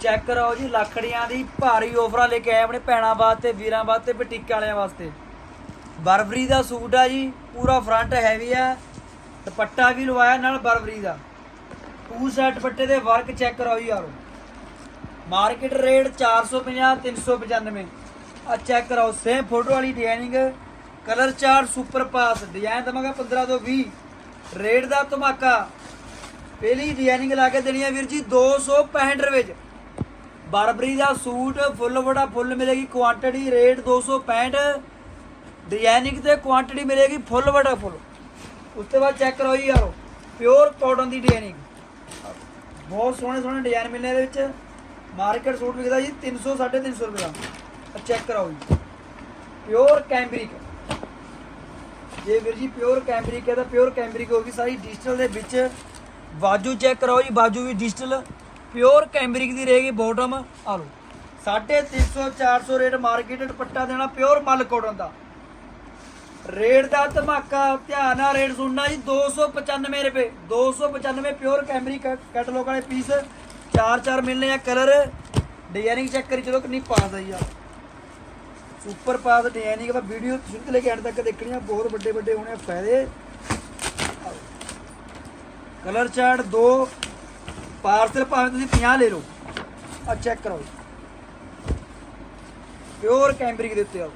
Check ਕਰਾਓ ਜੀ ਲੱਖੜੀਆਂ ਦੀ ਭਾਰੀ ਆਫਰਾਂ ਲੈ ਕੇ ਆਏ ਆਪਣੇ ਭੈਣਾਂ ਵਾਸਤੇ, ਵੀਰਾਂ ਵਾਸਤੇ, ਬਟੀਕ ਵਾਲਿਆਂ ਵਾਸਤੇ। ਬਰਬਰੀ ਦਾ ਸੂਟ ਆ ਜੀ, ਪੂਰਾ ਫਰੰਟ ਹੈਵੀ ਆ। ਦੁਪੱਟਾ ਵੀ ਲਵਾਇਆ ਨਾਲ ਬਰਬਰੀ ਦਾ। ਟੂ ਸੈਟ ਦੁਪੱਟੇ ਦੇ ਵਰਕ ਚੈੱਕ ਕਰਾਓ ਜੀ ਯਾਰੋ। ਮਾਰਕੀਟ ਰੇਟ 450 395 ਆ ਚੈੱਕ ਕਰਾਓ ਸੇਮ ਫੋਟੋ ਵਾਲੀ ਡਿਜ਼ਾਈਨਿੰਗ ਕਲਰ ਚਾਰ ਸੁਪਰ ਪਾਸ ਡਿਜ਼ਾਈਨ ਦਵਾਂਗਾ 15 ਤੋਂ 20 ਰੇਟ ਦਾ ਧਮਾਕਾ। ਪਹਿਲੀ ਡਿਜ਼ਾਈਨਿੰਗ ਲਾ ਕੇ ਦੇਣੀ ਹੈ ਵੀਰ ਜੀ 265 ਰੁਪਏ ਚ। ਬਰਬਰੀ ਦਾ ਸੂਟ ਫੁੱਲ ਬੜਾ ਫੁੱਲ ਮਿਲੇਗੀ ਕੁਆਂਟੀਟੀ ਰੇਟ 265 ਡਿਜ਼ਾਈਨਿੰਗ ਤੇ ਕੁਆਂਟੀਟੀ ਮਿਲੇਗੀ ਫੁੱਲ ਬੜਾ ਫੁੱਲ। ਉਸ ਤੋਂ ਬਾਅਦ ਚੈੱਕ ਕਰੋ ਜੀ ਯਾਰੋ ਪਿਓਰ ਕਾਟਨ ਦੀ ਡਿਜ਼ਾਈਨਿੰਗ ਬਹੁਤ ਸੋਹਣੇ ਸੋਹਣੇ ਡਿਜ਼ਾਈਨ ਮਿਲਨੇ ਇਹਦੇ ਵਿੱਚ। ਮਾਰਕੀਟ ਸੂਟ ਵਿਕਦਾ ਜੀ 300 350 ਰੁਪਏ ਦਾ। ਚੈੱਕ ਕਰਾਓ ਜੀ। ਪਿਓਰ ਕੈਂਬਰਿਕ ਜੇ ਵੀਰ ਜੀ ਪਿਓਰ ਕੈਂਬਰਿਕ ਹੈ ਤਾਂ ਪਿਓਰ ਕੈਂਬਰਿਕ ਹੋਗੀ ਸਾਰੀ ਡਿਜੀਟਲ ਦੇ ਵਿੱਚ। ਬਾਜੂ ਚੈੱਕ ਕਰਾਓ ਜੀ ਬਾਜੂ ਵੀ ਡਿਜੀਟਲ ਪਿਓਰ ਕੈਂਬਰਿਕ ਦੀ ਰਹੇਗੀ ਬਾਟਮ ਆ ਲਓ 350 400 ਰੇਟ ਮਾਰਕੀਟ ਦੁਪੱਟਾ ਦੇਣਾ ਪਿਓਰ ਮਲ ਕੋਟਨ ਦਾ। ਰੇਟ ਦਾ ਧਮਾਕਾ, ਧਿਆਨ ਨਾਲ ਰੇਟ ਸੁਣਨਾ ਜੀ 295 ਰੁਪਏ 295 ਪਿਓਰ ਕੈਮਰੀ ਕੈਟਲੌਗ ਵਾਲੇ ਪੀਸ ਚਾਰ ਚਾਰ ਮਿਲਨੇ ਆ ਕਲਰ ਡਿਜ਼ਾਈਨਿੰਗ ਚੈੱਕ ਕਰੀ, ਚਲੋ ਕਿੰਨੀ ਪਾਸ ਆ ਯਾਰ ਸੁਪਰ ਪਾਸ ਡਿਜ਼ਾਈਨਿੰਗ ਦਾ ਵੀਡੀਓ ਸ਼ੁਰੂ ਤੋਂ ਲੈ ਕੇ ਐਂਡ ਤੱਕ ਦੇਖਣੀ ਆ, ਬਹੁਤ ਵੱਡੇ ਵੱਡੇ ਹੋਣੇ ਫਾਇਦੇ। ਕਲਰ ਚਾਰਟ ਦੋ ਪਾਰਸਲ ਭਾਵੇਂ ਤੁਸੀਂ 50 ਲੈ ਲਓ। ਆ ਚੈੱਕ ਕਰੋ ਪਿਓਰ ਕੈਂਬਰਿਕ ਦੇ ਉੱਤੇ ਆਓ।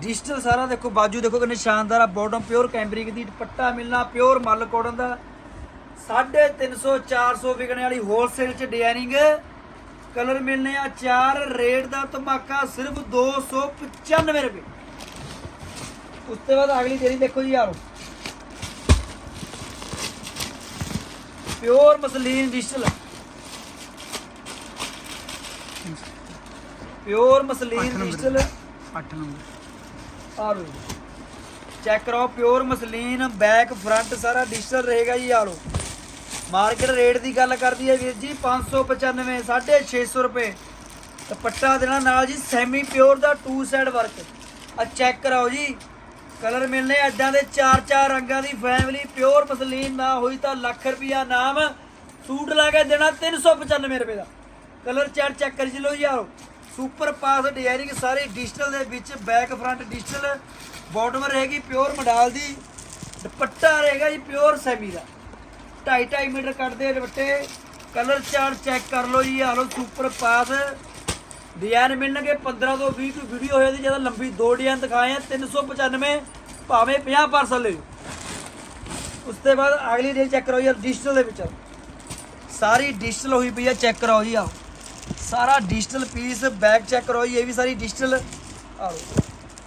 ਡਿਜੀਟਲ ਸਾਰਾ ਦੇਖੋ, ਬਾਜੂ ਦੇਖੋ ਕਿੰਨੇ ਸ਼ਾਨਦਾਰ ਆ ਬਾਟਮ ਪਿਓਰ ਕੈਂਬਰਿਕ ਦੀ ਦੁਪੱਟਾ ਮਿਲਣਾ ਪਿਓਰ ਮੱਲ ਕੋਟਨ ਦਾ। 350 400 ਵਿਕਣੇ ਵਾਲੀ ਹੋਲਸੇਲ ਚ ਡਿਜ਼ਾਈਨਿੰਗ ਕਲਰ ਮਿਲਨੇ ਆ ਚਾਰ ਰੇਟ ਦਾ ਧਮਾਕਾ ਸਿਰਫ 295 ਰੁਪਏ। ਉਸ ਤੋਂ ਬਾਅਦ ਅਗਲੀ ਤੇਰੀ ਦੇਖੋ ਜੀ ਯਾਰੋ pure muslin digital pure muslin digital 8 number. ਆ ਚੈੱਕ ਕਰੋ ਪਿਓਰ ਮਸਲੀਨ ਬੈਕ ਫਰੰਟ ਸਾਰਾ ਡਿਜੀਟਲ ਰਹੇਗਾ ਜੀ ਆ ਲਓ ਮਾਰਕੀਟ ਰੇਟ ਦੀ ਗੱਲ ਕਰਦੀ ਹੈ ਵੀਰ ਜੀ 595 650 ਰੁਪਏ। ਦੁਪੱਟਾ ਦੇਣਾ ਨਾਲ ਜੀ ਸੈਮੀ ਪਿਓਰ ਦਾ ਟੂ ਸਾਈਡ ਵਰਕ ਆ ਚੈੱਕ ਕਰਾਓ ਜੀ। ਕਲਰ ਮਿਲਨੇ ਐਡਾਂ ਦੇ ਚਾਰ ਚਾਰ ਰੰਗਾਂ ਦੀ ਫੈਮਿਲੀ ਪਿਓਰ ਮਸਲੀਨ ਨਾ ਹੋਈ ਤਾਂ ਲੱਖ ਰੁਪਿਆ ਨਾਮ ਸੂਟ ਲਾ ਕੇ ਦੇਣਾ 395 ਰੁਪਏ ਦਾ। ਕਲਰ ਚਾਰ ਚੈੱਕ ਕਰ ਲਓ ਜੀ ਆਓ। ਸੁਪਰ ਪਾਸ ਡਿਜ਼ਾਈਨਿੰਗ ਸਾਰੇ ਡਿਜੀਟਲ ਦੇ ਵਿੱਚ ਬੈਕ ਫਰੰਟ ਡਿਜੀਟਲ ਬਾਟਮ ਰਹੇਗੀ ਪਿਓਰ ਮਡਾਲ ਦੀ। ਦੁਪੱਟਾ ਰਹੇਗਾ ਜੀ ਪਿਓਰ ਸੈਮੀ ਦਾ। 2.5 2.5 ਮੀਟਰ ਕੱਟਦੇ ਦੁਪੱਟੇ। ਕਲਰ ਚਾਰਟ ਚੈੱਕ ਕਰ ਲਓ ਜੀ ਆ ਲਓ ਸੁਪਰ ਪਾਸ ਡਿਜ਼ਾਈਨ ਮਿਲਣਗੇ 15 ਤੋਂ 20 ਕੋਈ ਵੀਡੀਓ ਹੋਏ ਦੀ ਜ਼ਿਆਦਾ ਲੰਬੀ ਦੋ ਡਿਜ਼ਾਈਨ ਦਿਖਾਏ ਆ 395 ਭਾਵੇਂ 50 ਪਾਰਸਲ ਲਿਓ ਉਸ ਤੋਂ ਬਾਅਦ ਅਗਲੀ ਡੀਲ ਚੈੱਕ ਕਰੋ ਯਾਰ ਡਿਜੀਟਲ ਦੇ ਵਿੱਚ। ਸਾਰੀ ਡਿਜੀਟਲ ਹੋਈ ਪਈ ਆ ਚੈੱਕ ਕਰਾਓ ਜੀ ਆਓ ਸਾਰਾ ਡਿਜੀਟਲ ਪੀਸ ਬੈਕ ਚੈੱਕ ਕਰੋ ਜੀ, ਇਹ ਵੀ ਸਾਰੀ ਡਿਜੀਟਲ ਆਓ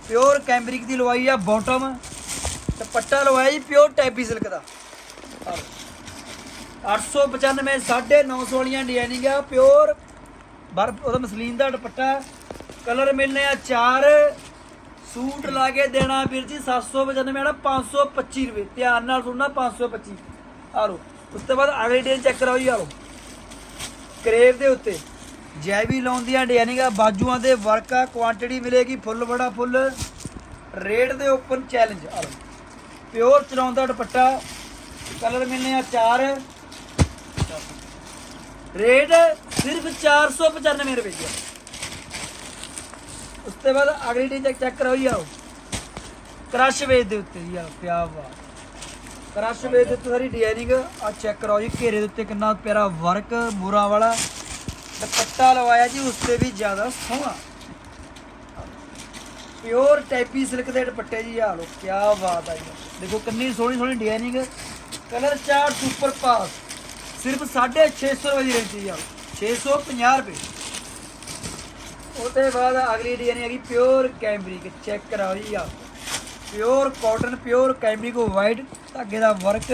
ਪਿਓਰ ਕੈਂਬਰਿਕ ਦੀ ਲਵਾਈ ਆ ਬਾਟਮ ਪੱਟਾ ਲਵਾਇਆ ਜੀ ਪਿਓਰ ਟੈਪੀ ਸਿਲਕ ਦਾ। ਆਓ 895 950 ਵਾਲੀਆਂ ਡਿਜ਼ਾਈਨਿੰਗ ਆ ਪਿਓਰ ਬਰਫ, ਉਹਦਾ ਮਸਲੀਨ ਦਾ ਦੁਪੱਟਾ, ਕਲਰ ਮਿਲਨੇ ਆ ਚਾਰ। ਸੂਟ ਲਾ ਕੇ ਦੇਣਾ ਵੀਰ ਜੀ 795 ਵਾਲਾ 525 ਰੁਪਏ। ਧਿਆਨ ਨਾਲ ਸੁਣਨਾ 525 ਆ ਲਓ ਉਸ ਤੋਂ ਬਾਅਦ ਅਗਲੀ ਡਿਜ਼ਾਈਨ ਚੈੱਕ ਕਰਾਓ ਜੀ ਆ ਲਓ ਕਰੇਵ ਦੇ ਉੱਤੇ, ਜੈਵੀ ਲਾਉਣ ਦੀਆਂ ਡਿਜ਼ਾਈਨਿੰਗ ਆ ਬਾਜੂਆਂ ਦੇ ਵਰਕ ਆ ਕੁਆਂਟੀਟੀ ਮਿਲੇਗੀ ਫੁੱਲ, ਬੜਾ ਫੁੱਲ। ਰੇਟ ਦੇ ਓਪਨ ਚੈਲੰਜ ਆ ਲਓ ਪਿਓਰ ਚਲਾਉਂਦਾ ਦੁਪੱਟਾ, ਕਲਰ ਮਿਲਨੇ ਆ ਚਾਰ। ਰੇਟ ਸਿਰਫ 495 ਰੁਪਏ ਦੀ ਆ। ਉਸ ਤੋਂ ਬਾਅਦ ਅਗਲੀ ਡੀ ਚੈੱਕ ਚੈੱਕ ਕਰੋ ਜੀ ਆਓ। ਕ੍ਰਸ਼ ਵੇਚ ਦੇ ਉੱਤੇ ਜੀ ਆ ਪਿਆ ਵਾ ਕ੍ਰਸ਼ ਵੇਜ ਦੇ ਉੱਤੇ ਸਾਰੀ ਡਿਜ਼ਾਈਨਿੰਗ ਆ ਚੈੱਕ ਕਰੋ ਜੀ, ਘੇਰੇ ਦੇ ਉੱਤੇ ਕਿੰਨਾ ਪਿਆਰਾ ਵਰਕ ਮੂਰਾਂ ਵਾਲਾ। ਦੁਪੱਟਾ ਲਵਾਇਆ ਜੀ ਉਸ ਤੇ ਵੀ ਜ਼ਿਆਦਾ ਸੋਹਣਾ। ਪਿਓਰ ਟੈਪੀ ਸਿਲਕ ਦੇ ਦੁਪੱਟੇ ਜੀ ਆ ਲੋ ਕੀ ਬਾਤ ਆ ਜੀ। ਦੇਖੋ ਕਿੰਨੀ ਸੋਹਣੀ ਸੋਹਣੀ ਡਿਜ਼ਾਈਨਿੰਗ ਕਲਰ ਚਾਰ ਸੁਪਰ ਪਾਸ ਸਿਰਫ 650 ਰੁਪਏ ਦੀ ਰੇਂਜ ਜੀ ਆ। 650 ਰੁਪਏ। ਉਹਦੇ ਬਾਅਦ ਅਗਲੀ ਡਿਜ਼ਾਈਨ ਹੈਗੀ ਪਿਓਰ ਕੈਂਬਰਿਕ ਚੈੱਕ ਕਰਾਓ ਜੀ ਆ। Pure cotton pure cambric white ਧਾਗੇ ਦਾ ਵਰਕ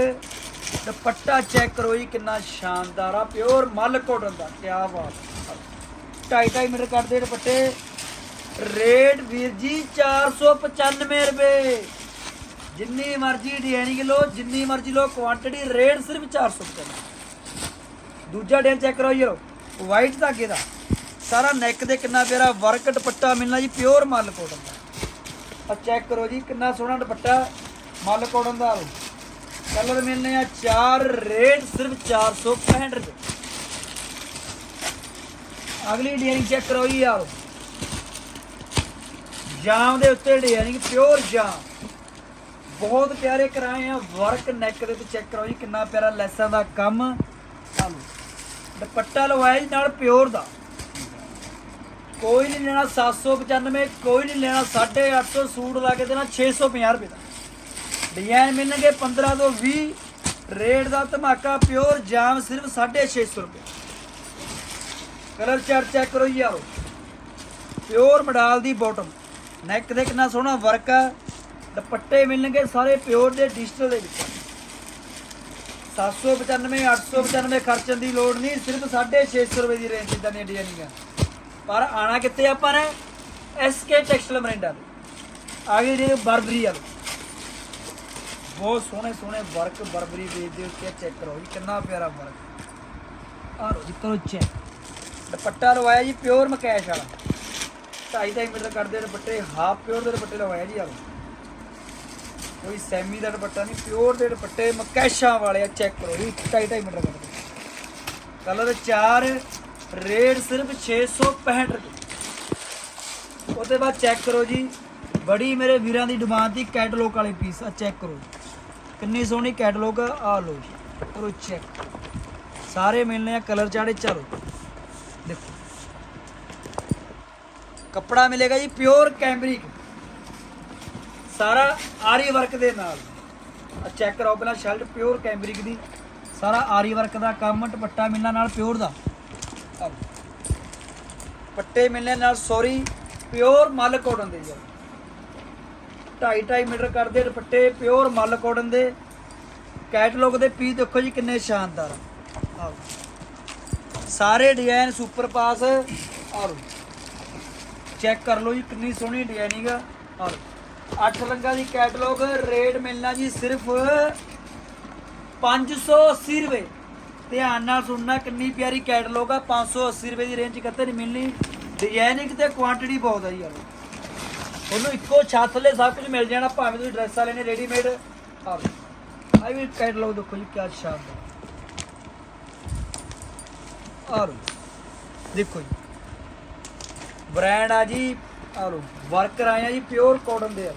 ਦੁਪੱਟਾ ਚੈੱਕ ਕਰੋ ਜੀ, ਕਿੰਨਾ ਸ਼ਾਨਦਾਰ ਆ ਪਿਓਰ ਮੱਲ ਕਾਟਨ ਦਾ ਕੀ ਬਾਤ। ਢਾਈ ਢਾਈ ਮੀਟਰ ਕੱਟਦੇ ਦੁਪੱਟੇ। ਰੇਟ ਵੀਰ ਜੀ 495 ਰੁਪਏ। ਜਿੰਨੀ ਮਰਜ਼ੀ ਡਿਜ਼ਾਈਨਿੰਗ ਲਓ, ਜਿੰਨੀ ਮਰਜ਼ੀ ਲਓ ਕੁਆਂਟੀਟੀ ਰੇਟ ਸਿਰਫ 495 ਦੂਜਾ ਡਿਜ਼ਾਈਨ ਚੈੱਕ ਕਰੋ ਜੀ ਵਾਈਟ ਧਾਗੇ ਦਾ। ਸਾਰਾ ਨੈਕ ਦੇ ਕਿੰਨਾ ਪਿਆਰਾ ਵਰਕ ਦੁਪੱਟਾ ਮਿਲਣਾ ਜੀ ਪਿਓਰ ਮੱਲ ਕੋਟਨ ਦਾ। ਆ ਚੈੱਕ ਕਰੋ ਜੀ, ਕਿੰਨਾ ਸੋਹਣਾ ਦੁਪੱਟਾ ਮੱਲ ਕੋਟਨ ਦਾ। ਕਲਰ ਮਿਲਨੇ ਆ ਚਾਰ ਰੇਟ ਸਿਰਫ 465 ਰੁਪਏ ਅਗਲੀ ਡਿਜ਼ਾਈਨ ਚੈੱਕ ਕਰੋ ਜੀ ਯਾਰ। ਜਾਮ ਦੇ ਉੱਤੇ ਡਿਜ਼ਾਈਨਿੰਗ ਪਿਓਰ ਜਾਮ। ਬਹੁਤ ਪਿਆਰੇ ਕਰਾਏ ਆ ਵਰਕ ਨੈਕ ਦੇ ਉੱਤੇ ਚੈੱਕ ਕਰੋ ਜੀ, ਕਿੰਨਾ ਪਿਆਰਾ ਲੈਸਾਂ ਦਾ ਕੰਮ। ਆ ਦੁਪੱਟਾ ਲਵਾਇਆ ਜੀ, ਨਾਲ ਪਿਓਰ ਦਾ। ਕੋਈ ਨਹੀਂ ਲੈਣਾ 795 ਕੋਈ ਨਹੀਂ ਲੈਣਾ 850 ਸੂਟ ਲਾ ਕੇ ਦੇਣਾ 650 ਰੁਪਏ ਦਾ। ਡਿਜ਼ਾਈਨ ਮਿਲਣਗੇ 15 ਤੋਂ 20 ਰੇਟ ਦਾ ਧਮਾਕਾ ਪਿਓਰ, ਜਾਮ ਸਿਰਫ 650 ਰੁਪਏ। ਕਲਰ ਚਾਰਟ ਚੈੱਕ ਕਰੋ ਜੀ ਯਾਰੋ ਪਿਓਰ ਮਡਾਲ ਦੀ ਬਾਟਮ ਨੈਕ ਦੇ ਕਿੰਨਾ ਸੋਹਣਾ ਵਰਕ ਆ। ਦੁਪੱਟੇ ਮਿਲਣਗੇ ਸਾਰੇ ਪਿਓਰ ਦੇ ਡਿਜੀਟਲ ਦੇ ਵਿੱਚ। 795 895 ਖਰਚਣ ਦੀ ਲੋੜ ਨਹੀਂ, ਸਿਰਫ 650 ਰੁਪਏ ਦੀ ਰੇਂਜ ਇਦਾਂ ਦੀਆਂ ਡਿਜ਼ਾਈਨਿੰਗ ਆ ਪਰ ਆਣਾ ਕਿੱਥੇ ਆਪਾਂ ਨੇ? ਐਸਕੇ ਟੈਕਸਟਾਈਲ ਮਰਿੰਡਾ ਦੇ ਗਏ ਜੇ ਬਰਬਰੀ ਵਾਲੇ। ਬਹੁਤ ਸੋਹਣੇ ਸੋਹਣੇ ਵਰਕ ਬਰਬਰੀ ਵੇਚਦੇ ਉੱਤੇ ਚੈੱਕ ਕਰੋ ਜੀ, ਕਿੰਨਾ ਪਿਆਰਾ ਵਰਕ ਆ ਲੋ ਜੀ ਕਰੋ ਚੈੱਕ ਦੁਪੱਟਾ ਲਵਾਇਆ ਜੀ ਪਿਓਰ ਮਕੈਸ਼ ਵਾਲਾ। 2.5 ਮੀਟਰ ਕੱਢਦੇ ਦੁਪੱਟੇ ਹਾਫ ਪਿਓਰ ਦੇ ਦੁਪੱਟੇ ਲਵਾਇਆ ਜੀ ਆ ਲਓ। ਕੋਈ ਸੈਮੀ ਦਾ ਦੁਪੱਟਾ ਨਹੀਂ, ਪਿਓਰ ਦੇ ਦੁਪੱਟੇ ਮਕੈਸ਼ਾਂ ਵਾਲੇ ਆ ਚੈੱਕ ਕਰੋ ਜੀ 2.5 ਮੀਟਰ ਕੱਢਦੇ ਕਲਰ 4 ਰੇਟ ਸਿਰਫ 665 ਰੁਪਏ। ਉਹਦੇ ਬਾਅਦ ਚੈੱਕ ਕਰੋ ਜੀ, ਬੜੀ ਮੇਰੇ ਵੀਰਾਂ ਦੀ ਡਿਮਾਂਡ ਦੀ ਕੈਟਲੌਗ ਵਾਲੇ ਪੀਸ ਆ ਚੈੱਕ ਕਰੋ ਕਿੰਨੀ ਸੋਹਣੀ ਕੈਟਲੌਗ ਆ, ਆਹ ਲਓ ਜੀ, ਕਰੋ ਚੈੱਕ ਸਾਰੇ ਮਿਲਨੇ ਆ ਕਲਰ ਚਾੜੇ, ਚਲੋ। ਦੇਖੋ। ਕੱਪੜਾ ਮਿਲੇਗਾ ਜੀ ਪਿਓਰ ਕੈਂਬਰਿਕ ਸਾਰਾ ਆਰੀ ਵਰਕ ਦੇ ਨਾਲ। ਆ ਚੈੱਕ ਕਰੋ ਪਹਿਲਾਂ ਸ਼ਰਟ ਪਿਓਰ ਕੈਂਬਰਿਕ ਦੀ। ਸਾਰਾ ਆਰੀ ਵਰਕ ਦਾ ਕੰਮ, ਦੁਪੱਟਾ ਮਿਲਣਾ ਨਾਲ ਪਿਓਰ ਦਾ। ਆਹ। ਪੱਟੇ ਮਿਲਣੇ ਨਾਲ ਸੌਰੀ ਪਿਓਰ ਮੱਲ ਕੋਟਨ ਦੇ ਜੀ 2.5 ਮੀਟਰ ਕਰਦੇ ਦੁਪੱਟੇ ਪਿਓਰ ਮੱਲ ਕੋਟਨ ਦੇ। ਕੈਟਲੌਗ ਦੇ ਪੀਸ ਦੇਖੋ ਜੀ ਕਿੰਨੇ ਸ਼ਾਨਦਾਰ। ਆਓ ਸਾਰੇ ਡਿਜ਼ਾਈਨ ਸੁਪਰ ਪਾਸ ਆਓ ਚੈੱਕ ਕਰ ਲਓ ਜੀ ਕਿੰਨੀ ਸੋਹਣੀ ਡਿਜ਼ਾਈਨਿੰਗ ਆ। ਔਰ ਅੱਠ ਰੰਗਾਂ ਦੀ ਕੈਟਲੌਗ, ਰੇਟ ਮਿਲਣਾ ਜੀ ਸਿਰਫ 580 ਰੁਪਏ। ਧਿਆਨ ਨਾਲ ਸੁਣਨਾ, ਕਿੰਨੀ ਪਿਆਰੀ ਕੈਟਲੌਗ ਆ 580 ਰੁਪਏ ਦੀ ਰੇਂਜ ਕਿਤੇ ਨਹੀਂ ਮਿਲਣੀ। ਡਿਜ਼ਾਈਨਿੰਗ ਤੇ ਕੁਆਂਟੀਟੀ ਬਹੁਤ ਆ ਜੀ ਯਾਰ। ਤੁਹਾਨੂੰ ਇੱਕੋ ਛੱਤ ਥੱਲੇ ਸਭ ਕੁਝ ਮਿਲ ਜਾਣਾ, ਭਾਵੇਂ ਤੁਸੀਂ ਡਰੈਸਾਂ ਲੈਣੇ ਰੈਡੀਮੇਡ ਆ ਵੀ ਕੈਟਲੌਗ ਦੇਖੋ ਜੀ, ਕਿਆ ਸ਼ਾਨਦਾਰ ਆ ਦੇਖੋ ਜੀ। ਬ੍ਰਾਂਡ ਆ ਜੀ ਆ ਲਓ ਵਰਕਰ ਆਏ ਜੀ ਪਿਓਰ ਕਾਟਨ ਦੇ ਆ।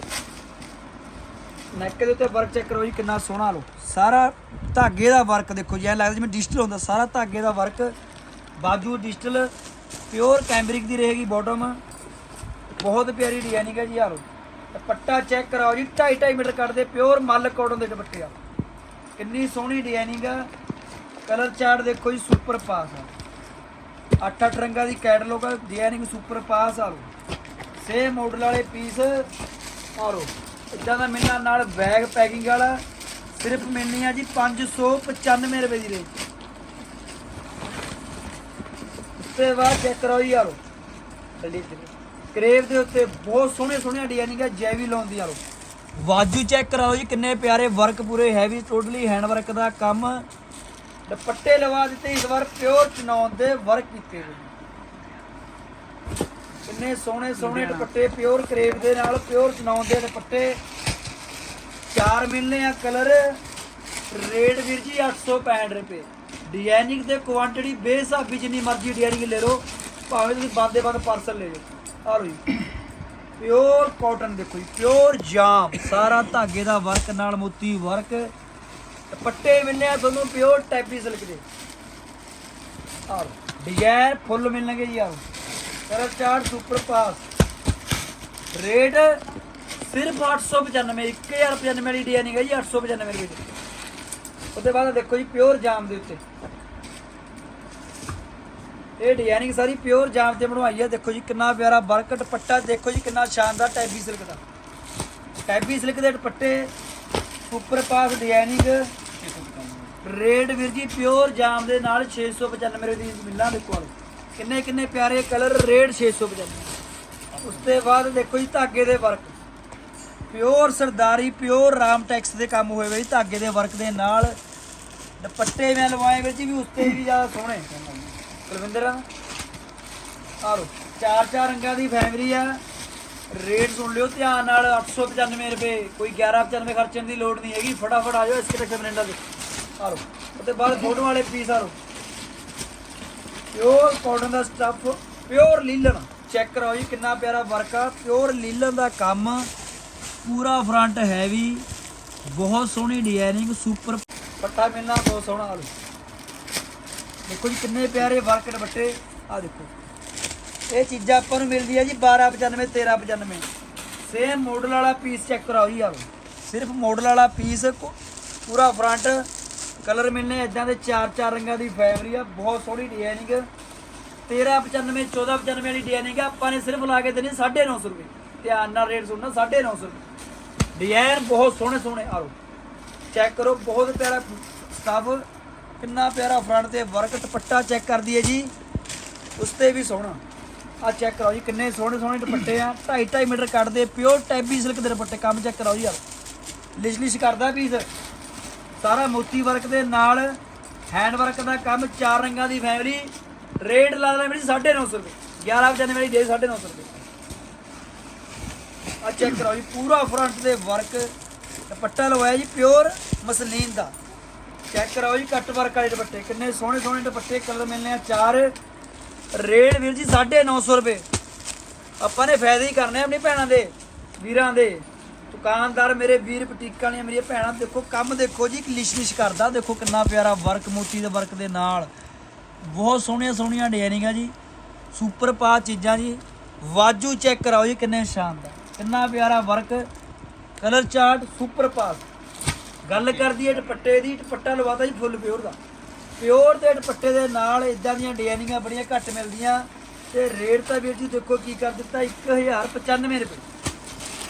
ਨੈਕ ਦੇ ਉੱਤੇ ਵਰਕ ਚੈੱਕ ਕਰੋ ਜੀ, ਕਿੰਨਾ ਸੋਹਣਾ ਲੋ ਸਾਰਾ ਧਾਗੇ ਦਾ ਵਰਕ ਦੇਖੋ ਜੀ, ਐ ਲੱਗਦਾ ਜਿਵੇਂ ਡਿਜੀਟਲ ਹੁੰਦਾ, ਸਾਰਾ ਧਾਗੇ ਦਾ ਵਰਕ ਬਾਜੂ ਡਿਜੀਟਲ ਪਿਓਰ ਕੈਂਬਰਿਕ ਦੀ ਰਹੇਗੀ ਬਾਟਮ ਬਹੁਤ ਪਿਆਰੀ ਡਿਜ਼ਾਈਨਿੰਗ ਹੈ ਜੀ ਆ ਲੋ ਦੁਪੱਟਾ ਚੈੱਕ ਕਰਾਓ ਜੀ 2.5 2.5 ਮੀਟਰ ਕੱਢਦੇ ਪਿਓਰ ਮੱਲ ਕਾਟਨ ਦੇ ਦੁਪੱਟੇ ਆ। ਕਿੰਨੀ ਸੋਹਣੀ ਡਿਜ਼ਾਈਨਿੰਗ ਆ। ਕਲਰ ਚਾਰਟ ਦੇਖੋ ਜੀ ਸੁਪਰ ਪਾਸ ਆ। ਅੱਠ ਅੱਠ ਰੰਗਾਂ ਦੀ ਕੈਟਲੌਗ ਆ ਡਿਜ਼ਾਈਨਿੰਗ ਸੁਪਰ ਪਾਸ ਆ ਲੋ ਸੇਮ ਮਾਡਲ ਵਾਲੇ ਪੀਸ ਆ ਲੋ ਇਦਾਂ ਦਾ ਮਿਲਣਾ ਨਾਲ ਬੈਗ ਪੈਕਿੰਗ ਵਾਲਾ ਸਿਰਫ ਮਿਲਣੀ ਆ ਜੀ 595 ਰੁਪਏ ਦੀ ਰੇਂਜ। ਤੇ ਬਾਅਦ ਚੈੱਕ ਕਰੋ ਜੀ ਯਾਰੋ। ਕਰੇਵ ਦੇ ਉੱਤੇ ਬਹੁਤ ਸੋਹਣੇ ਸੋਹਣੀਆਂ ਡਿਜ਼ਾਈਨਿੰਗ ਆ ਜੈਵੀ ਲੋਨ ਦੀ ਯਾਰੋ ਵਾਜੂ ਚੈੱਕ ਕਰਾਓ ਜੀ, ਕਿੰਨੇ ਪਿਆਰੇ ਵਰਕ ਪੂਰੇ ਹੈਵੀ ਟੋਟਲੀ ਹੈਂਡ ਵਰਕ ਦਾ ਕੰਮ। ਦੁਪੱਟੇ ਲਵਾ ਦਿੱਤੇ, ਇਸ ਵਾਰ ਪਿਓਰ ਚਨੌਨ ਦੇ ਵਰਕ ਕੀਤੇ ਹੋਏ ਕਿੰਨੇ ਸੋਹਣੇ ਸੋਹਣੇ ਦੁਪੱਟੇ ਪਿਓਰ ਕਰੇਪ ਦੇ ਨਾਲ ਪਿਓਰ ਚਨੌਨ ਦੇ ਦੁਪੱਟੇ। ਚਾਰ ਮਿਲਨੇ ਆ ਕਲਰ ਰੇਟ ਵੀਰ ਜੀ 865 ਰੁਪਏ। ਡਿਜ਼ਾਈਨਿੰਗ ਤੇ ਕੁਆਂਟੀਟੀ ਬੇਸਾਬੀ ਜਿੰਨੀ ਮਰਜ਼ੀ ਡਿਜ਼ਾਈਨਿੰਗ ਲੈ ਲਓ। ਭਾਵੇਂ ਤੁਸੀਂ ਬਾਦੇ ਬਾਦ ਪਾਰਸਲ ਲੈ ਜਾਓ ਆ ਲਓ ਜੀ। ਪਿਓਰ ਕਾਟਨ ਦੇਖੋ ਜੀ ਪਿਓਰ ਜਾਮ। ਸਾਰਾ ਧਾਗੇ ਦਾ ਵਰਕ ਨਾਲ ਮੋਤੀ ਵਰਕ ਦੁਪੱਟੇ ਮਿਲਨੇ ਆ ਤੁਹਾਨੂੰ ਪਿਓਰ ਟੈਪੀ ਸਿਲਕ ਦੇ। ਆ ਲਓ। ਡਿਜ਼ਾਈਨ ਫੁੱਲ ਮਿਲਣਗੇ ਜੀ ਆ ਸੁਪਰ ਪਾਸ ਰੇਟ ਸਿਰਫ 895 1095 ਵਾਲੀ ਡਿਜ਼ਾਈਨਿੰਗ ਹੈ ਜੀ 895 ਰੁਪਏ ਦੀ। ਉਹਦੇ ਬਾਅਦ ਦੇਖੋ ਜੀ ਪਿਓਰ ਜਾਮ ਦੇ ਉੱਤੇ। ਇਹ ਡਿਜ਼ਾਈਨਿੰਗ ਸਾਰੀ ਪਿਓਰ ਜਾਮ ਤੇ ਬਣਵਾਈ ਹੈ ਦੇਖੋ ਜੀ ਕਿੰਨਾ ਪਿਆਰਾ ਵਰਕ ਦੁਪੱਟਾ ਦੇਖੋ ਜੀ ਕਿੰਨਾ ਸ਼ਾਨਦਾਰ ਟੈਬੀ ਸਿਲਕ ਦਾ। ਟੈਬੀ ਸਿਲਕ ਦੇ ਦੁਪੱਟੇ ਉੱਪਰ ਪਾਸ ਡਿਜ਼ਾਈਨਿੰਗ ਰੇਡ ਵੀਰ ਜੀ ਪਿਓਰ ਜਾਮ ਦੇ ਨਾਲ 695 ਰੁਪਏ ਦੀ ਮਿਲਾਂ ਦੇ ਕੋਲ ਕਿੰਨੇ ਕਿੰਨੇ ਪਿਆਰੇ ਕਲਰ ਰੇਡ 695 ਉਸ ਤੋਂ ਬਾਅਦ ਦੇਖੋ ਜੀ, ਧਾਗੇ ਦੇ ਵਰਕ ਪਿਓਰ ਸਰਦਾਰੀ ਪਿਓਰ ਰਾਮ ਟੈਕਸ ਦੇ ਕੰਮ ਹੋਏ ਵੇ ਜੀ, ਧਾਗੇ ਦੇ ਵਰਕ ਦੇ ਨਾਲ। ਦੁਪੱਟੇ ਮੈਂ ਲਵਾਏ ਵੀਰ ਜੀ ਵੀ ਉਸ 'ਤੇ ਵੀ ਜ਼ਿਆਦਾ ਸੋਹਣੇ। ਕੁਲਵਿੰਦਰ ਆ। ਲੋ ਚਾਰ ਚਾਰ ਰੰਗਾਂ ਦੀ ਫੈਮਿਲੀ ਆ। ਰੇਟ ਸੁਣ ਲਿਓ, ਧਿਆਨ ਨਾਲ 895 ਰੁਪਏ। ਕੋਈ 1195 ਖਰਚਣ ਦੀ ਲੋੜ ਨਹੀਂ ਹੈਗੀ। ਫਟਾਫਟ ਆ ਜਾਓ, ਇਸ ਕਿਤੇ ਮਰਿੰਡਾ ਦੇ। ਆ ਲੋ ਉਹਦੇ ਬਾਅਦ ਫੋਟੋ ਵਾਲੇ ਪੀਸ ਆ ਲੋ ਪਿਓਰ ਕਾਟਨ ਦਾ ਸਟੱਫ ਪਿਓਰ ਲੀਲਨ ਚੈੱਕ ਕਰਾਓ ਜੀ, ਕਿੰਨਾ ਪਿਆਰਾ ਵਰਕ ਆ। ਪਿਓਰ ਲੀਲਨ ਦਾ ਕੰਮ ਪੂਰਾ ਫਰੰਟ ਹੈਵੀ ਬਹੁਤ ਸੋਹਣੀ ਡਿਜ਼ਾਈਨਿੰਗ ਸੁਪਰ ਪੱਟਾ ਮਿਲਣਾ ਬਹੁਤ ਸੋਹਣਾ ਆ ਲਓ ਦੇਖੋ ਜੀ, ਕਿੰਨੇ ਪਿਆਰੇ ਵਰਕ ਦੁਪੱਟੇ ਆ ਦੇਖੋ। ਇਹ ਚੀਜ਼ਾਂ ਆਪਾਂ ਨੂੰ ਮਿਲਦੀ ਹੈ ਜੀ 1295 1395 ਸੇਮ ਮਾਡਲ ਵਾਲਾ ਪੀਸ ਚੈੱਕ ਕਰਾਓ ਜੀ ਆ ਸਿਰਫ ਮਾਡਲ ਵਾਲਾ ਪੀਸ ਪੂਰਾ ਫਰੰਟ ਕਲਰ ਮਿਲਨੇ ਇਦਾਂ ਦੇ ਚਾਰ ਚਾਰ ਰੰਗਾਂ ਦੀ ਫੈਬਰਿਕ ਆ, ਬਹੁਤ ਸੋਹਣੀ ਡਿਜ਼ਾਈਨਿੰਗ 1395 1495 ਵਾਲੀ ਡਿਜ਼ਾਈਨਿੰਗ ਆ, ਆਪਾਂ ਨੇ ਸਿਰਫ ਲਾ ਕੇ ਦੇਣੀ 950 ਰੁਪਏ। ਧਿਆਨ ਨਾਲ ਰੇਟ ਸੁਣਨਾ 950 ਰੁਪਏ। ਡਿਜ਼ਾਈਨ ਬਹੁਤ ਸੋਹਣੇ ਸੋਹਣੇ ਆ ਚੈੱਕ ਕਰੋ, ਬਹੁਤ ਪਿਆਰਾ ਸਟਫ ਕਿੰਨਾ ਪਿਆਰਾ ਫਰੰਟ ਤੇ ਵਰਕ ਦੁਪੱਟਾ ਚੈੱਕ ਕਰਦੀ ਹੈ ਜੀ। ਉਸ ਤੇ ਵੀ ਸੋਹਣਾ। ਆ ਚੈੱਕ ਕਰਾਓ ਜੀ, ਕਿੰਨੇ ਸੋਹਣੇ ਸੋਹਣੇ ਦੁਪੱਟੇ ਆ। 2.5 2.5 ਮੀਟਰ ਕੱਟਦੇ ਪਿਓਰ ਟੈਬੀ ਸਿਲਕ ਦੇ ਦੁਪੱਟੇ, ਕੰਮ ਚੈੱਕ ਕਰਾਓ ਜੀ ਯਾਰ ਲਿਸ਼ ਲਿਸ਼ ਕਰਦਾ ਪੀਸ ਸਾਰਾ ਮੋਤੀ ਵਰਕ ਦੇ ਨਾਲ ਹੈਂਡ ਵਰਕ ਦਾ ਕੰਮ ਚਾਰ ਰੰਗਾਂ ਦੀ ਫੈਮਿਲੀ ਰੇਟ ਲਾ ਲੈ ਮੇਰੀ 950 ਰੁਪਏ। 11 ਵਜੇ ਮੇਰੀ ਦੇ 950 ਰੁਪਏ। ਆ ਚੈੱਕ ਕਰੋ ਜੀ, ਪੂਰਾ ਫਰੰਟ ਦੇ ਵਰਕ ਦੁਪੱਟਾ ਲਵਾਇਆ ਜੀ ਪਿਓਰ ਮਸਲੀਨ ਦਾ। ਚੈੱਕ ਕਰੋ ਜੀ ਕੱਟ ਵਰਕ ਵਾਲੇ ਦੁਪੱਟੇ। ਕਿੰਨੇ ਸੋਹਣੇ ਸੋਹਣੇ ਦੁਪੱਟੇ ਕਲਰ ਮਿਲਨੇ ਆ ਚਾਰ। ਰੇਟ ਵੀਰ ਜੀ 950 ਰੁਪਏ। ਆਪਾਂ ਨੇ ਫਾਇਦੇ ਹੀ ਕਰਨੇ ਆਪਣੀ ਭੈਣਾਂ ਦੇ, ਵੀਰਾਂ ਦੇ। ਦੁਕਾਨਦਾਰ ਮੇਰੇ ਵੀਰ ਬੁਟੀਕਾਂ ਵਾਲੀਆਂ ਮੇਰੀਆਂ ਭੈਣਾਂ, ਦੇਖੋ, ਕੰਮ ਦੇਖੋ ਜੀ, ਇੱਕ ਲਿਸ਼ਲਿਸ਼ ਕਰਦਾ, ਦੇਖੋ ਕਿੰਨਾ ਪਿਆਰਾ ਵਰਕ ਮੋਤੀ ਦੇ ਵਰਕ ਦੇ ਨਾਲ। ਬਹੁਤ ਸੋਹਣੀਆਂ ਸੋਹਣੀਆਂ ਡਿਜ਼ਾਈਨਿੰਗਾਂ ਜੀ ਸੁਪਰ ਪਾ ਚੀਜ਼ਾਂ ਜੀ। ਵਾਜੂ ਚੈੱਕ ਕਰਾਓ ਜੀ, ਕਿੰਨੇ ਸ਼ਾਨਦਾਰ, ਕਿੰਨਾ ਪਿਆਰਾ work. Colour chart super pass ਗੱਲ ਕਰਦੀ ਹੈ ਦੁਪੱਟੇ ਦੀ, ਦੁਪੱਟਾ ਲਵਾਤਾ ਜੀ ਫੁੱਲ ਪਿਓਰ ਦਾ। ਪਿਓਰ ਦੇ ਦੁਪੱਟੇ ਦੇ ਨਾਲ ਇਦਾਂ ਦੀਆਂ ਡਿਜ਼ਾਈਨਿੰਗਾਂ ਬੜੀਆਂ ਘੱਟ ਮਿਲਦੀਆਂ। ਤੇ ਰੇਟ ਤਾਂ ਵੀਰ ਜੀ ਦੇਖੋ ਕੀ ਕਰ ਦਿੱਤਾ 1095 ਰੁਪਏ।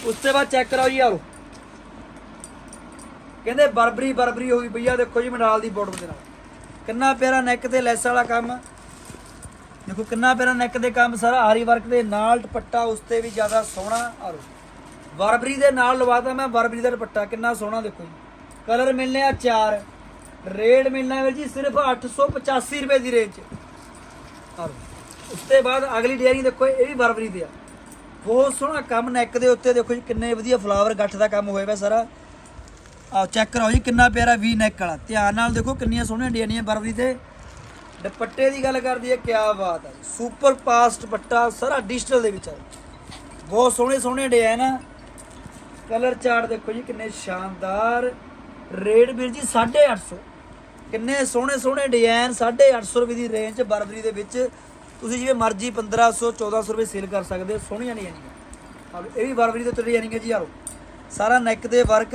ਉਸ ਤੋਂ ਬਾਅਦ ਚੈੱਕ ਕਰਾਓ ਜੀ ਆਰੋ ਕਹਿੰਦੇ ਬਰਬਰੀ ਬਰਬਰੀ ਹੋਈ ਭਈਆ, ਦੇਖੋ ਜੀ, ਮਨਾਲ ਦੀ ਬੋਰਡਰ ਦੇ ਨਾਲ। ਕਿੰਨਾ ਪਿਆਰਾ ਨੈਕ ਤੇ ਲੈਸ ਵਾਲਾ ਕੰਮ। ਦੇਖੋ ਕਿੰਨਾ ਪਿਆਰਾ ਨੈਕ ਦੇ ਕੰਮ, ਸਾਰਾ ਆਰੀ ਵਰਕ ਦੇ ਨਾਲ ਦੁਪੱਟਾ ਉਸ ਤੇ ਵੀ ਜ਼ਿਆਦਾ ਸੋਹਣਾ ਆਰੋ ਬਰਬਰੀ ਦੇ ਨਾਲ ਲਵਾਤਾ ਮੈਂ, ਬਰਬਰੀ ਦਾ ਦੁਪੱਟਾ ਕਿੰਨਾ ਸੋਹਣਾ, ਦੇਖੋ ਜੀ। ਕਲਰ ਮਿਲਨੇ ਆ ਚਾਰ। ਰੇਟ ਮਿਲਣਾ ਹੈ ਜੀ, ਸਿਰਫ 885 ਰੁਪਏ ਦੀ ਰੇਂਜ 'ਚ ਆਰੋ ਉਸ ਤੋਂ ਬਾਅਦ ਅਗਲੀ ਡੇਅਰੀ ਦੇਖੋ, ਇਹ ਵੀ ਬਰਬਰੀ ਦੀ ਆ। ਬਹੁਤ ਸੋਹਣਾ ਕੰਮ ਨੈਕ ਦੇ ਉੱਤੇ, ਦੇਖੋ ਜੀ, ਕਿੰਨੇ ਵਧੀਆ ਫਲਾਵਰ ਗੱਠ ਦਾ ਕੰਮ ਹੋਇਆ ਹੋਇਆ ਸਾਰਾ। ਆਹ ਚੈੱਕ ਕਰਾਓ ਜੀ, ਕਿੰਨਾ ਪਿਆਰਾ ਵੀ ਨੈਕ ਵਾਲਾ। ਧਿਆਨ ਨਾਲ ਦੇਖੋ, ਕਿੰਨੀਆਂ ਸੋਹਣੀਆਂ ਡਿਜ਼ਾਈਨਾਂ ਬਰਬਰੀ ਤੇ। ਦੁਪੱਟੇ ਦੀ ਗੱਲ ਕਰਦੀ ਹੈ ਕੀ ਬਾਤ ਹੈ ਸੁਪਰ ਪਾਸ ਦੁਪੱਟਾ, ਸਾਰਾ ਡਿਜੀਟਲ ਦੇ ਵਿੱਚ ਹੈ ਬਹੁਤ ਸੋਹਣੇ ਸੋਹਣੇ ਡਿਜ਼ਾਈਨ ਆ ਕਲਰ ਚਾਰਟ ਦੇਖੋ ਜੀ, ਕਿੰਨੇ ਸ਼ਾਨਦਾਰ। ਰੇਟ ਵੀਰ ਜੀ 850 ਕਿੰਨੇ ਸੋਹਣੇ ਸੋਹਣੇ ਡਿਜ਼ਾਈਨ 850 ਰੁਪਏ ਦੀ ਰੇਂਜ ਬਰਬਰੀ ਦੇ ਵਿੱਚ। ਤੁਸੀਂ ਜਿਵੇਂ ਮਰਜ਼ੀ 1500 1400 ਰੁਪਏ ਸੇਲ ਕਰ ਸਕਦੇ ਹੋ, ਸੋਹਣੀਆਂ ਡਿਜ਼ਾਈਨਾਂ ਆਹ ਇਹ ਵੀ ਬਰਬਰੀ ਦੇ ਉੱਤੇ ਡਿਜ਼ਾਈਨਿੰਗ ਹੈ ਜੀ ਆਓ ਸਾਰਾ ਨੈਕ ਦੇ ਵਰਕ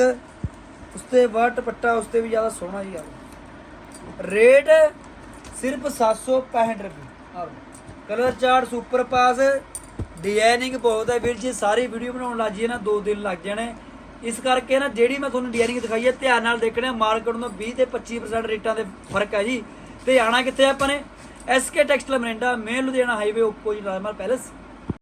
ਉਸ ਤੇ ਬਾਅਦ ਦੁਪੱਟਾ ਉਸ ਤੇ ਵੀ ਜ਼ਿਆਦਾ ਸੋਹਣਾ ਜੀ ਆਓ ਰੇਟ ਸਿਰਫ 765 ਰੁਪਏ ਆਓ colour chart super pass designing ਬਹੁਤ ਹੈ ਵੀਰ ਜੀ, ਸਾਰੀ ਵੀਡੀਓ ਬਣਾਉਣ ਲੱਗ ਜੀ ਨਾ 2 ਦਿਨ ਲੱਗ ਜਾਣੇ। ਇਸ ਕਰਕੇ ਨਾ, ਜਿਹੜੀ ਮੈਂ ਤੁਹਾਨੂੰ ਡਿਜ਼ਾਈਨਿੰਗ ਦਿਖਾਈ ਹੈ, ਧਿਆਨ ਨਾਲ ਦੇਖਣਾ ਮਾਰਕੀਟ ਨੂੰ 20 ਤੇ 25% ਰੇਟਾਂ ਦੇ ਫ਼ਰਕ ਹੈ ਜੀ। ਤੇ ਆਣਾ ਕਿੱਥੇ ਆਪਾਂ ਨੇ? S K textile Morinda main Ludhiana highway ਉੱਪਰ ਜੀ ਰਾਜਮਾਲ ਪੈਲੇਸ